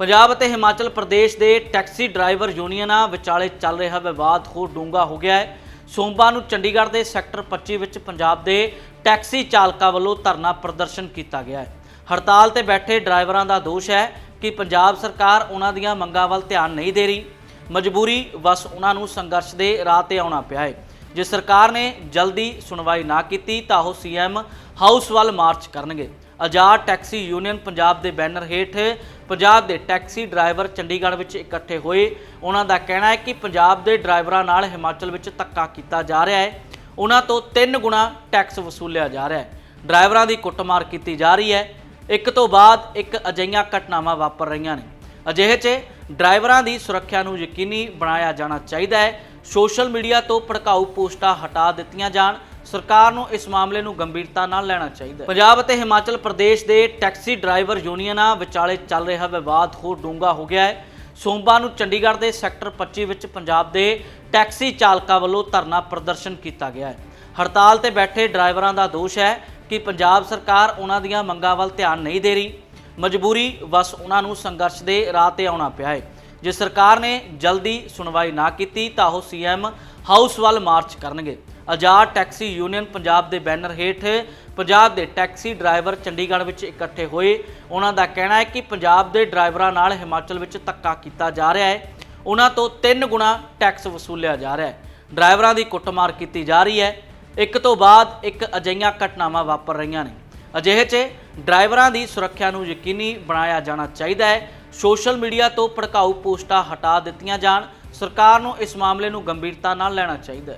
ਪੰਜਾਬ ਅਤੇ ਹਿਮਾਚਲ ਪ੍ਰਦੇਸ਼ ਦੇ taxi driver ਯੂਨੀਅਨਾਂ ਵਿਚਾਲੇ ਚੱਲ ਰਿਹਾ ਵਿਵਾਦ ਹੋਰ ਡੂੰਘਾ ਹੋ ਗਿਆ ਹੈ। ਸੋਮਵਾਰ ਨੂੰ ਚੰਡੀਗੜ੍ਹ ਦੇ ਸੈਕਟਰ 25 ਵਿੱਚ ਪੰਜਾਬ ਦੇ ਟੈਕਸੀ ਚਾਲਕਾਂ ਵੱਲੋਂ ਧਰਨਾ ਪ੍ਰਦਰਸ਼ਨ ਕੀਤਾ ਗਿਆ ਹੈ। ਹੜਤਾਲ ਤੇ ਬੈਠੇ ਡਰਾਈਵਰਾਂ ਦਾ ਦੋਸ਼ ਹੈ ਕਿ ਪੰਜਾਬ ਸਰਕਾਰ ਉਹਨਾਂ ਦੀਆਂ ਮੰਗਾਂ ਵੱਲ ਧਿਆਨ ਨਹੀਂ ਦੇ ਰਹੀ। ਮਜਬੂਰੀ ਬਸ ਉਹਨਾਂ ਨੂੰ ਸੰਘਰਸ਼ ਦੇ ਰਾਹ ਤੇ ਆਉਣਾ ਪਿਆ ਹੈ। ਜੇ ਸਰਕਾਰ ਨੇ ਜਲਦੀ ਸੁਣਵਾਈ ਨਾ ਕੀਤੀ ਤਾਂ ਉਹ ਸੀਐਮ ਹਾਊਸ ਵੱਲ ਮਾਰਚ ਕਰਨਗੇ। ਆਜ਼ਾਦ ਟੈਕਸੀ ਯੂਨੀਅਨ ਪੰਜਾਬ ਦੇ ਬੈਨਰ ਹੇਠ ਪੰਜਾਬ ਦੇ ਟੈਕਸੀ ਡਰਾਈਵਰ ਚੰਡੀਗੜ੍ਹ ਵਿੱਚ ਇਕੱਠੇ ਹੋਏ। ਉਹਨਾਂ ਦਾ ਕਹਿਣਾ ਹੈ ਕਿ ਪੰਜਾਬ ਦੇ ਡਰਾਈਵਰਾਂ ਨਾਲ ਹਿਮਾਚਲ ਵਿੱਚ ਧੱਕਾ ਕੀਤਾ ਜਾ ਰਿਹਾ ਹੈ। ਉਹਨਾਂ ਤੋਂ 3 ਗੁਣਾ ਟੈਕਸ ਵਸੂਲਿਆ ਜਾ ਰਿਹਾ ਹੈ। ਡਰਾਈਵਰਾਂ ਦੀ ਕੁੱਟਮਾਰ ਕੀਤੀ ਜਾ ਰਹੀ ਹੈ। ਇੱਕ ਤੋਂ ਬਾਅਦ ਇੱਕ ਅਜਿਹੀਆਂ ਘਟਨਾਵਾਂ ਵਾਪਰ ਰਹੀਆਂ ਨੇ। ਅਜਿਹੇ 'ਚ ਡਰਾਈਵਰਾਂ ਦੀ ਸੁਰੱਖਿਆ ਨੂੰ ਯਕੀਨੀ ਬਣਾਇਆ ਜਾਣਾ ਚਾਹੀਦਾ ਹੈ। ਸੋਸ਼ਲ ਮੀਡੀਆ ਤੋਂ ਭੜਕਾਊ ਪੋਸਟਾਂ ਹਟਾ ਦਿੱਤੀਆਂ ਜਾਣ। ਸਰਕਾਰ ਨੂੰ ਇਸ ਮਾਮਲੇ ਨੂੰ ਗੰਭੀਰਤਾ ਨਾਲ ਲੈਣਾ ਚਾਹੀਦਾ ਹੈ। ਪੰਜਾਬ ਅਤੇ ਹਿਮਾਚਲ ਪ੍ਰਦੇਸ਼ ਦੇ ਟੈਕਸੀ ਡਰਾਈਵਰ ਯੂਨੀਅਨਾਂ ਵਿਚਾਲੇ ਚੱਲ ਰਿਹਾ ਵਿਵਾਦ ਹੋਰ ਡੂੰਘਾ ਹੋ ਗਿਆ ਹੈ। ਸੋਮਵਾਰ ਨੂੰ ਚੰਡੀਗੜ੍ਹ ਦੇ ਸੈਕਟਰ 25 ਵਿੱਚ ਪੰਜਾਬ ਦੇ ਟੈਕਸੀ ਚਾਲਕਾਂ ਵੱਲੋਂ ਧਰਨਾ ਪ੍ਰਦਰਸ਼ਨ ਕੀਤਾ ਗਿਆ ਹੈ। ਹੜਤਾਲ ਤੇ ਬੈਠੇ ਡਰਾਈਵਰਾਂ ਦਾ ਦੋਸ਼ ਹੈ ਕਿ ਪੰਜਾਬ ਸਰਕਾਰ ਉਹਨਾਂ ਦੀਆਂ ਮੰਗਾਂ ਵੱਲ ਧਿਆਨ ਨਹੀਂ ਦੇ ਰਹੀ। ਮਜਬੂਰੀ ਬਸ ਉਹਨਾਂ ਨੂੰ ਸੰਘਰਸ਼ ਦੇ ਰਾਹ ਤੇ ਆਉਣਾ ਪਿਆ ਹੈ। ਜੇ ਸਰਕਾਰ ਨੇ ਜਲਦੀ ਸੁਣਵਾਈ ਨਾ ਕੀਤੀ ਤਾਂ ਉਹ ਸੀਐਮ ਹਾਊਸ ਵੱਲ ਮਾਰਚ ਕਰਨਗੇ। ਆਜ਼ਾਦ ਟੈਕਸੀ ਯੂਨੀਅਨ ਪੰਜਾਬ ਦੇ ਬੈਨਰ ਹੇਠ ਪੰਜਾਬ ਦੇ ਟੈਕਸੀ ਡਰਾਈਵਰ ਚੰਡੀਗੜ੍ਹ ਵਿੱਚ ਇਕੱਠੇ ਹੋਏ। ਉਹਨਾਂ ਦਾ ਕਹਿਣਾ ਹੈ ਕਿ ਪੰਜਾਬ ਦੇ ਡਰਾਈਵਰਾਂ ਨਾਲ ਹਿਮਾਚਲ ਵਿੱਚ ਧੱਕਾ ਕੀਤਾ ਜਾ ਰਿਹਾ ਹੈ। ਉਹਨਾਂ ਤੋਂ 3 ਗੁਣਾ ਟੈਕਸ ਵਸੂਲਿਆ ਜਾ ਰਿਹਾ ਹੈ। ਡਰਾਈਵਰਾਂ ਦੀ ਕੁੱਟਮਾਰ ਕੀਤੀ ਜਾ ਰਹੀ ਹੈ। ਇੱਕ ਤੋਂ ਬਾਅਦ ਇੱਕ ਅਜਿਹੀਆਂ ਘਟਨਾਵਾਂ ਵਾਪਰ ਰਹੀਆਂ ਨੇ। ਅਜਿਹੇ 'ਚ ਡਰਾਈਵਰਾਂ ਦੀ ਸੁਰੱਖਿਆ ਨੂੰ ਯਕੀਨੀ ਬਣਾਇਆ ਜਾਣਾ ਚਾਹੀਦਾ ਹੈ। ਸੋਸ਼ਲ ਮੀਡੀਆ ਤੋਂ ਭੜਕਾਊ ਪੋਸਟਾਂ ਹਟਾ ਦਿੱਤੀਆਂ ਜਾਣ। ਸਰਕਾਰ ਨੂੰ ਇਸ ਮਾਮਲੇ ਨੂੰ ਗੰਭੀਰਤਾ ਨਾਲ ਲੈਣਾ ਚਾਹੀਦਾ ਹੈ।